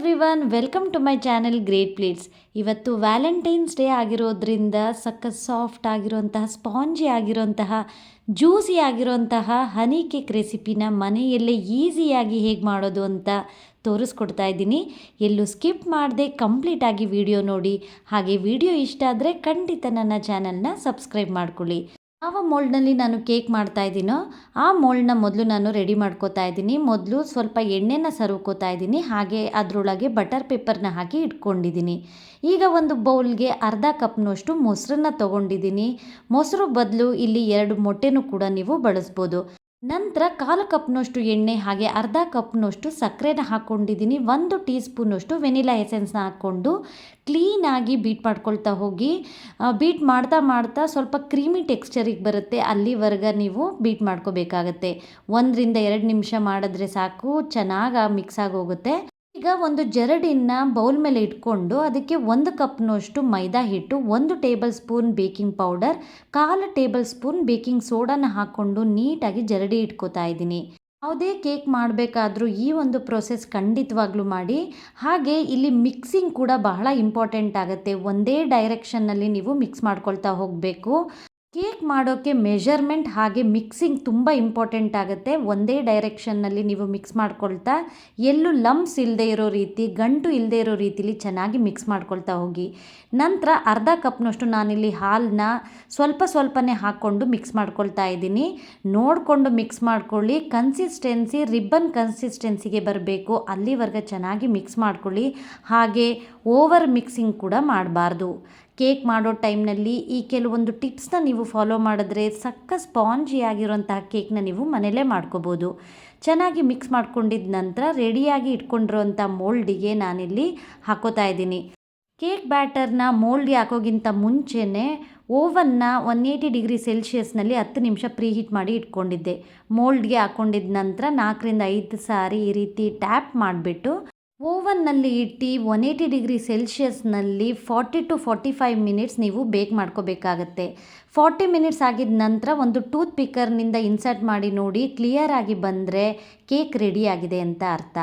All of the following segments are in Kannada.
Everyone welcome to my channel great plates ಇವತ್ತು ವ್ಯಾಲೆಂಟೈನ್ಸ್ ಡೇ ಆಗಿರೋದ್ರಿಂದ ಸಕ್ಕ ಸಾಫ್ಟ್ ಆಗಿರುವಂತಹ ಸ್ಪಾಂಜಿ ಆಗಿರುವಂತಹ ಜ್ಯೂಸಿ ಆಗಿರುವಂತಹ ಹನಿ ಕೇಕ್ ರೆಸಿಪಿನ ಮನೆಯಲ್ಲೇ ಈಸಿಯಾಗಿ ಹೇಗೆ ಮಾಡೋದು ಅಂತ ತೋರಿಸ್ಕೊಡ್ತಾ ಇದ್ದೀನಿ. ಎಲ್ಲೂ ಸ್ಕಿಪ್ ಮಾಡದೆ ಕಂಪ್ಲೀಟಾಗಿ ವಿಡಿಯೋ ನೋಡಿ. ಹಾಗೆ ವಿಡಿಯೋ ಇಷ್ಟ ಆದರೆ ಖಂಡಿತ ನನ್ನ ಚಾನಲ್ನ ಸಬ್ಸ್ಕ್ರೈಬ್ ಮಾಡ್ಕೊಳ್ಳಿ. ಯಾವ ಮೋಲ್ಡ್ನಲ್ಲಿ ನಾನು ಕೇಕ್ ಮಾಡ್ತಾ ಇದ್ದೀನೋ ಆ ಮೋಲ್ಡ್ನ ಮೊದಲು ನಾನು ರೆಡಿ ಮಾಡ್ಕೋತಾ ಇದ್ದೀನಿ. ಮೊದಲು ಸ್ವಲ್ಪ ಎಣ್ಣೆನ ಸರುಕೋತಾ ಇದ್ದೀನಿ. ಹಾಗೆ ಅದರೊಳಗೆ ಬಟರ್ ಪೇಪರ್ನ ಹಾಕಿ ಇಟ್ಕೊಂಡಿದ್ದೀನಿ. ಈಗ ಒಂದು ಬೌಲ್ಗೆ ಅರ್ಧ ಕಪ್ನಷ್ಟು ಮೊಸರನ್ನ ತೊಗೊಂಡಿದ್ದೀನಿ. ಮೊಸರು ಬದಲು ಇಲ್ಲಿ ಎರಡು ಮೊಟ್ಟೆನೂ ಕೂಡ ನೀವು ಬಳಸ್ಬೋದು. ನಂತರ ಕಾಲು ಕಪ್ನಷ್ಟು ಎಣ್ಣೆ ಹಾಗೆ ಅರ್ಧ ಕಪ್ನಷ್ಟು ಸಕ್ಕರೆನ ಹಾಕ್ಕೊಂಡಿದ್ದೀನಿ. ಒಂದು ಟೀ ಸ್ಪೂನಷ್ಟು ವೆನಿಲಾ ಎಸೆನ್ಸ್ನ ಹಾಕ್ಕೊಂಡು ಕ್ಲೀನಾಗಿ ಬೀಟ್ ಮಾಡ್ಕೊಳ್ತಾ ಹೋಗಿ. ಬೀಟ್ ಮಾಡ್ತಾ ಮಾಡ್ತಾ ಸ್ವಲ್ಪ ಕ್ರೀಮಿ ಟೆಕ್ಸ್ಚರಿಗೆ ಬರುತ್ತೆ. ಅಲ್ಲಿವರೆಗೆ ನೀವು ಬೀಟ್ ಮಾಡ್ಕೋಬೇಕಾಗತ್ತೆ. ಒಂದರಿಂದ ಎರಡು ನಿಮಿಷ ಮಾಡಿದ್ರೆ ಸಾಕು. ಚೆನ್ನಾಗಿ ಮಿಕ್ಸ್ ಆಗೋಗುತ್ತೆ. ಈಗ ಒಂದು ಜರಡಿನ ಬೌಲ್ ಮೇಲೆ ಇಟ್ಕೊಂಡು ಅದಕ್ಕೆ ಒಂದು ಕಪ್ನಷ್ಟು ಮೈದಾ ಹಿಟ್ಟು, ಒಂದು ಟೇಬಲ್ ಸ್ಪೂನ್ ಬೇಕಿಂಗ್ ಪೌಡರ್, ಕಾಲು ಟೇಬಲ್ ಸ್ಪೂನ್ ಬೇಕಿಂಗ್ ಸೋಡಾನ ಹಾಕ್ಕೊಂಡು ನೀಟಾಗಿ ಜರಡಿ ಇಟ್ಕೋತಾ ಇದ್ದೀನಿ. ಯಾವುದೇ ಕೇಕ್ ಮಾಡಬೇಕಾದ್ರೂ ಈ ಒಂದು ಪ್ರೊಸೆಸ್ ಖಂಡಿತವಾಗ್ಲೂ ಮಾಡಿ. ಹಾಗೆ ಇಲ್ಲಿ ಮಿಕ್ಸಿಂಗ್ ಕೂಡ ಬಹಳ ಇಂಪಾರ್ಟೆಂಟ್ ಆಗುತ್ತೆ. ಒಂದೇ ಡೈರೆಕ್ಷನ್ನಲ್ಲಿ ನೀವು ಮಿಕ್ಸ್ ಮಾಡ್ಕೊಳ್ತಾ ಹೋಗಬೇಕು. ಕೇಕ್ ಮಾಡೋಕ್ಕೆ ಮೆಷರ್ಮೆಂಟ್ ಹಾಗೆ ಮಿಕ್ಸಿಂಗ್ ತುಂಬ ಇಂಪಾರ್ಟೆಂಟ್ ಆಗುತ್ತೆ. ಒಂದೇ ಡೈರೆಕ್ಷನ್ನಲ್ಲಿ ನೀವು ಮಿಕ್ಸ್ ಮಾಡ್ಕೊಳ್ತಾ, ಎಲ್ಲೂ ಲಮ್ಸ್ ಇಲ್ಲದೆ ಇರೋ ರೀತಿ, ಗಂಟು ಇಲ್ಲದೆ ಇರೋ ರೀತಿಲಿ ಚೆನ್ನಾಗಿ ಮಿಕ್ಸ್ ಮಾಡ್ಕೊಳ್ತಾ ಹೋಗಿ. ನಂತರ ಅರ್ಧ ಕಪ್ನಷ್ಟು ನಾನಿಲ್ಲಿ ಹಾಲನ್ನ ಸ್ವಲ್ಪ ಸ್ವಲ್ಪನೇ ಹಾಕ್ಕೊಂಡು ಮಿಕ್ಸ್ ಮಾಡ್ಕೊಳ್ತಾ ಇದ್ದೀನಿ. ನೋಡಿಕೊಂಡು ಮಿಕ್ಸ್ ಮಾಡ್ಕೊಳ್ಳಿ. ಕನ್ಸಿಸ್ಟೆನ್ಸಿ, ರಿಬ್ಬನ್ ಕನ್ಸಿಸ್ಟೆನ್ಸಿಗೆ ಬರಬೇಕು. ಅಲ್ಲಿವರೆಗೆ ಚೆನ್ನಾಗಿ ಮಿಕ್ಸ್ ಮಾಡ್ಕೊಳ್ಳಿ. ಹಾಗೆ ಓವರ್ ಮಿಕ್ಸಿಂಗ್ ಕೂಡ ಮಾಡಬಾರ್ದು. ಕೇಕ್ ಮಾಡೋ ಟೈಮ್ನಲ್ಲಿ ಈ ಕೆಲವೊಂದು ಟಿಪ್ಸ್ನ ನೀವು ಫಾಲೋ ಮಾಡಿದ್ರೆ ಸಕ್ಕ ಸ್ಪಾಂಜಿ ಆಗಿರೋಂತಹ ಕೇಕ್ನ ನೀವು ಮನೇಲೇ ಮಾಡ್ಕೋಬೋದು. ಚೆನ್ನಾಗಿ ಮಿಕ್ಸ್ ಮಾಡ್ಕೊಂಡಿದ್ದ ನಂತರ ರೆಡಿಯಾಗಿ ಇಟ್ಕೊಂಡಿರೋಂಥ ಮೋಲ್ಡಿಗೆ ನಾನಿಲ್ಲಿ ಹಾಕೋತಾ ಇದ್ದೀನಿ. ಕೇಕ್ ಬ್ಯಾಟರ್ನ ಮೋಲ್ಡ್ಗೆ ಹಾಕೋಗಿಂತ ಮುಂಚೆನೇ ಓವನ್ನ ಒನ್ ಏಯ್ಟಿ ಡಿಗ್ರಿ ಸೆಲ್ಸಿಯಸ್ನಲ್ಲಿ ಹತ್ತು ನಿಮಿಷ ಪ್ರೀ ಹೀಟ್ ಮಾಡಿ ಇಟ್ಕೊಂಡಿದ್ದೆ. ಮೋಲ್ಡ್ಗೆ ಹಾಕ್ಕೊಂಡಿದ್ದ ನಂತರ ನಾಲ್ಕರಿಂದ ಐದು ಸಾರಿ ಈ ರೀತಿ ಟ್ಯಾಪ್ ಮಾಡಿಬಿಟ್ಟು ಓವನ್ನಲ್ಲಿ ಇಟ್ಟು one eighty degree ಸೆಲ್ಸಿಯಸ್ನಲ್ಲಿ forty to forty five minutes ನೀವು ಬೇಕ್ ಮಾಡ್ಕೋಬೇಕಾಗತ್ತೆ. ಫಾರ್ಟಿ ಮಿನಿಟ್ಸ್ ಆಗಿದ ನಂತರ ಒಂದು ಟೂತ್ ಪಿಕ್ಕರ್ನಿಂದ ಇನ್ಸರ್ಟ್ ಮಾಡಿ ನೋಡಿ ಕ್ಲಿಯರ್ ಆಗಿ ಬಂದರೆ ಕೇಕ್ ರೆಡಿ ಆಗಿದೆ ಅಂತ ಅರ್ಥ.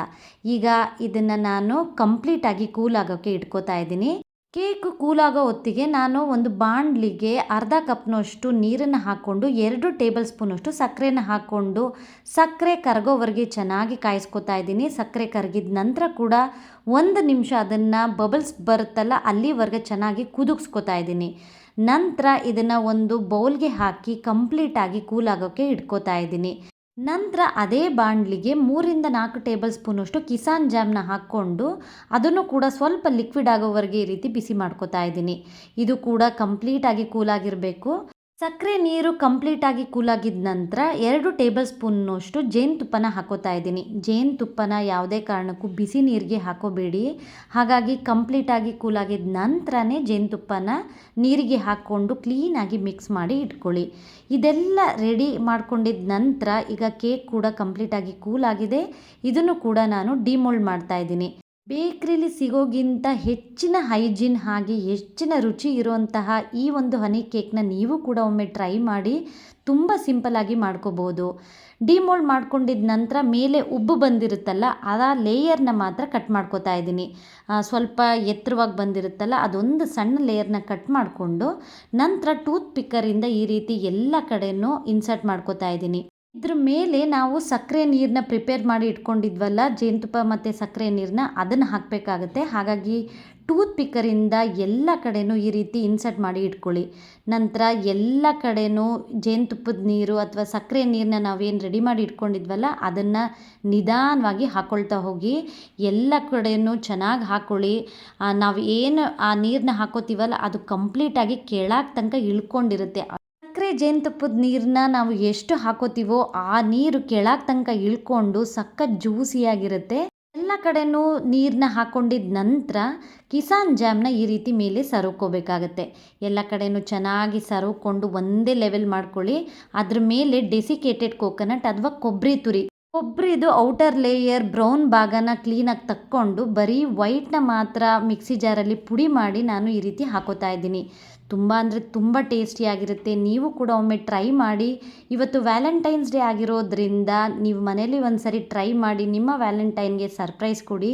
ಈಗ ಇದನ್ನು ನಾನು ಕಂಪ್ಲೀಟಾಗಿ ಕೂಲ್ ಆಗೋಕ್ಕೆ ಇಟ್ಕೋತಾ ಇದ್ದೀನಿ. ಕೇಕ್ ಕೂಲಾಗೋ ಹೊತ್ತಿಗೆ ನಾನು ಒಂದು ಬಾಣಲಿಗೆ ಅರ್ಧ ಕಪ್ನಷ್ಟು ನೀರನ್ನು ಹಾಕ್ಕೊಂಡು, ಎರಡು ಟೇಬಲ್ ಸ್ಪೂನಷ್ಟು ಸಕ್ಕರೆನ ಹಾಕ್ಕೊಂಡು, ಸಕ್ಕರೆ ಕರಗೋವರೆಗೆ ಚೆನ್ನಾಗಿ ಕಾಯಿಸ್ಕೊತಾ ಇದ್ದೀನಿ. ಸಕ್ಕರೆ ಕರಗಿದ ನಂತರ ಕೂಡ ಒಂದು ನಿಮಿಷ ಅದನ್ನು ಬಬಲ್ಸ್ ಬರುತ್ತಲ್ಲ, ಅಲ್ಲಿವರೆಗೆ ಚೆನ್ನಾಗಿ ಕುದುಗಿಸ್ಕೊತಾ ಇದ್ದೀನಿ. ನಂತರ ಇದನ್ನು ಒಂದು ಬೌಲ್ಗೆ ಹಾಕಿ ಕಂಪ್ಲೀಟಾಗಿ ಕೂಲ್ ಆಗೋಕ್ಕೆ ಇಟ್ಕೋತಾ ಇದ್ದೀನಿ. ನಂತರ ಅದೇ ಬಾಣಲಿಗೆ ಮೂರಿಂದ ನಾಲ್ಕು ಟೇಬಲ್ ಸ್ಪೂನಷ್ಟು ಕಿಸಾನ್ ಜಾಮ್ನ ಹಾಕ್ಕೊಂಡು ಅದನ್ನು ಕೂಡ ಸ್ವಲ್ಪ ಲಿಕ್ವಿಡ್ ಆಗೋವರೆಗೆ ಈ ರೀತಿ ಬಿಸಿ ಮಾಡ್ಕೋತಾ ಇದ್ದೀನಿ. ಇದು ಕೂಡ ಕಂಪ್ಲೀಟಾಗಿ ಕೂಲಾಗಿರಬೇಕು ಸಕ್ಕರೆ ನೀರು ಕಂಪ್ಲೀಟಾಗಿ ಕೂಲಾಗಿದ ನಂತರ ಎರಡು ಟೇಬಲ್ ಸ್ಪೂನ್ನಷ್ಟು ಜೇನುತುಪ್ಪನ ಹಾಕೋತಾ ಇದ್ದೀನಿ. ಜೇನುತುಪ್ಪನ ಯಾವುದೇ ಕಾರಣಕ್ಕೂ ಬಿಸಿ ನೀರಿಗೆ ಹಾಕೋಬೇಡಿ. ಹಾಗಾಗಿ ಕಂಪ್ಲೀಟಾಗಿ ಕೂಲಾಗಿದ್ದ ನಂತರನೇ ಜೇನುತುಪ್ಪನ ನೀರಿಗೆ ಹಾಕ್ಕೊಂಡು ಕ್ಲೀನಾಗಿ ಮಿಕ್ಸ್ ಮಾಡಿ ಇಟ್ಕೊಳ್ಳಿ. ಇದೆಲ್ಲ ರೆಡಿ ಮಾಡ್ಕೊಂಡಿದ್ದ ನಂತರ ಈಗ ಕೇಕ್ ಕೂಡ ಕಂಪ್ಲೀಟಾಗಿ ಕೂಲಾಗಿದೆ. ಇದನ್ನು ಕೂಡ ನಾನು ಡಿಮೋಲ್ಡ್ ಮಾಡ್ತಾ ಇದ್ದೀನಿ. ಬೇಕ್ರಿಲಿ ಸಿಗೋಗಿಂತ ಹೆಚ್ಚಿನ ಹೈಜಿನ್ ಹಾಗೆ ಹೆಚ್ಚಿನ ರುಚಿ ಇರುವಂತಹ ಈ ಒಂದು ಹನಿ ಕೇಕ್ನ ನೀವು ಕೂಡ ಒಮ್ಮೆ ಟ್ರೈ ಮಾಡಿ ತುಂಬ ಸಿಂಪಲಾಗಿ ಮಾಡ್ಕೋಬೋದು. ಡಿಮೋಲ್ಡ್ ಮಾಡ್ಕೊಂಡಿದ್ದ ನಂತರ ಮೇಲೆ ಉಬ್ಬು ಬಂದಿರುತ್ತಲ್ಲ ಆ ಲೇಯರ್ನ ಮಾತ್ರ ಕಟ್ ಮಾಡ್ಕೋತಾ ಇದ್ದೀನಿ. ಸ್ವಲ್ಪ ಎತ್ತರವಾಗಿ ಬಂದಿರುತ್ತಲ್ಲ, ಅದೊಂದು ಸಣ್ಣ ಲೇಯರ್ನ ಕಟ್ ಮಾಡಿಕೊಂಡು ನಂತರ ಟೂತ್ ಪಿಕ್ಕರಿಂದ ಈ ರೀತಿ ಎಲ್ಲ ಕಡೆಯೂ ಇನ್ಸರ್ಟ್ ಮಾಡ್ಕೋತಾ ಇದ್ದೀನಿ. ಇದ್ರ ಮೇಲೆ ನಾವು ಸಕ್ಕರೆ ನೀರನ್ನ ಪ್ರಿಪೇರ್ ಮಾಡಿ ಇಟ್ಕೊಂಡಿದ್ವಲ್ಲ, ಜೇನುತುಪ್ಪ ಮತ್ತು ಸಕ್ಕರೆ ನೀರನ್ನ ಅದನ್ನು ಹಾಕಬೇಕಾಗತ್ತೆ. ಹಾಗಾಗಿ ಟೂತ್ ಪಿಕ್ಕರಿಂದ ಎಲ್ಲ ಕಡೆಯೂ ಈ ರೀತಿ ಇನ್ಸರ್ಟ್ ಮಾಡಿ ಇಟ್ಕೊಳ್ಳಿ. ನಂತರ ಎಲ್ಲ ಕಡೆಯೂ ಜೇನುತುಪ್ಪದ ನೀರು ಅಥವಾ ಸಕ್ಕರೆ ನೀರನ್ನ ನಾವೇನು ರೆಡಿ ಮಾಡಿ ಇಟ್ಕೊಂಡಿದ್ವಲ್ಲ, ಅದನ್ನು ನಿಧಾನವಾಗಿ ಹಾಕ್ಕೊಳ್ತಾ ಹೋಗಿ, ಎಲ್ಲ ಕಡೆಯೂ ಚೆನ್ನಾಗಿ ಹಾಕ್ಕೊಳ್ಳಿ ನಾವು ಏನು ಆ ನೀರನ್ನ ಹಾಕೋತೀವಲ್ಲ, ಅದು ಕಂಪ್ಲೀಟಾಗಿ ಕೆಳಗೆ ತನಕ ಇಳ್ಕೊಂಡಿರುತ್ತೆ. ಸಕ್ಕರೆ ಜೇನುತುಪ್ಪದ ನೀರನ್ನ ನಾವು ಎಷ್ಟು ಹಾಕೋತೀವೋ ಆ ನೀರು ಕೆಳಗೆ ತನಕ ಇಳ್ಕೊಂಡು ಸಖತ್ ಜ್ಯೂಸಿಯಾಗಿರುತ್ತೆ ಎಲ್ಲ ಕಡೆನೂ ನೀರನ್ನ ಹಾಕ್ಕೊಂಡಿದ್ದ ನಂತರ ಕಿಸಾನ್ ಜಾಮ್ನ ಈ ರೀತಿ ಮೇಲೆ ಸರೋಕೋಬೇಕಾಗತ್ತೆ. ಎಲ್ಲ ಕಡೆನೂ ಚೆನ್ನಾಗಿ ಸರೋಕೊಂಡು ಒಂದೇ ಲೆವೆಲ್ ಮಾಡ್ಕೊಳ್ಳಿ. ಅದ್ರ ಮೇಲೆ ಡೆಸಿಕೇಟೆಡ್ ಕೋಕೋನಟ್ ಅಥವಾ ಕೊಬ್ಬರಿ ತುರಿ. ಕೊಬ್ಬರಿದು ಔಟರ್ ಲೇಯರ್ ಬ್ರೌನ್ ಭಾಗನ ಕ್ಲೀನಾಗಿ ತಕ್ಕೊಂಡು ಬರೀ ವೈಟ್ನ ಮಾತ್ರ ಮಿಕ್ಸಿ ಜಾರಲ್ಲಿ ಪುಡಿ ಮಾಡಿ ನಾನು ಈ ರೀತಿ ಹಾಕೋತಾ ಇದ್ದೀನಿ. ತುಂಬ ಅಂದರೆ ತುಂಬ ಟೇಸ್ಟಿಯಾಗಿರುತ್ತೆ ನೀವು ಕೂಡ ಒಮ್ಮೆ ಟ್ರೈ ಮಾಡಿ. ಇವತ್ತು ವ್ಯಾಲೆಂಟೈನ್ಸ್ ಡೇ ಆಗಿರೋದ್ರಿಂದ ನೀವು ಮನೇಲಿ ಒಂದು ಸರಿ ಟ್ರೈ ಮಾಡಿ, ನಿಮ್ಮ ವ್ಯಾಲೆಂಟೈನ್ಗೆ ಸರ್ಪ್ರೈಸ್ ಕೊಡಿ.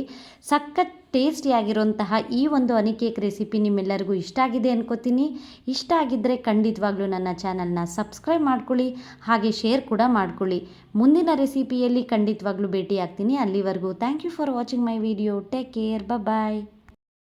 ಸಖತ್ ಟೇಸ್ಟಿಯಾಗಿರುವಂತಹ ಈ ಒಂದು ಹನಿ ಕೇಕ್ ರೆಸಿಪಿ ನಿಮ್ಮೆಲ್ಲರಿಗೂ ಇಷ್ಟ ಆಗಿದೆ ಅನ್ಕೋತೀನಿ. ಇಷ್ಟ ಆಗಿದ್ದರೆ ಖಂಡಿತವಾಗ್ಲೂ ನನ್ನ ಚಾನಲ್ನ ಸಬ್ಸ್ಕ್ರೈಬ್ ಮಾಡ್ಕೊಳ್ಳಿ, ಹಾಗೆ ಶೇರ್ ಕೂಡ ಮಾಡ್ಕೊಳ್ಳಿ. ಮುಂದಿನ ರೆಸಿಪಿಯಲ್ಲಿ ಖಂಡಿತವಾಗ್ಲೂ ಭೇಟಿ ಆಗ್ತೀನಿ ಅಲ್ಲಿವರೆಗೂ thank you for watching my video take care bye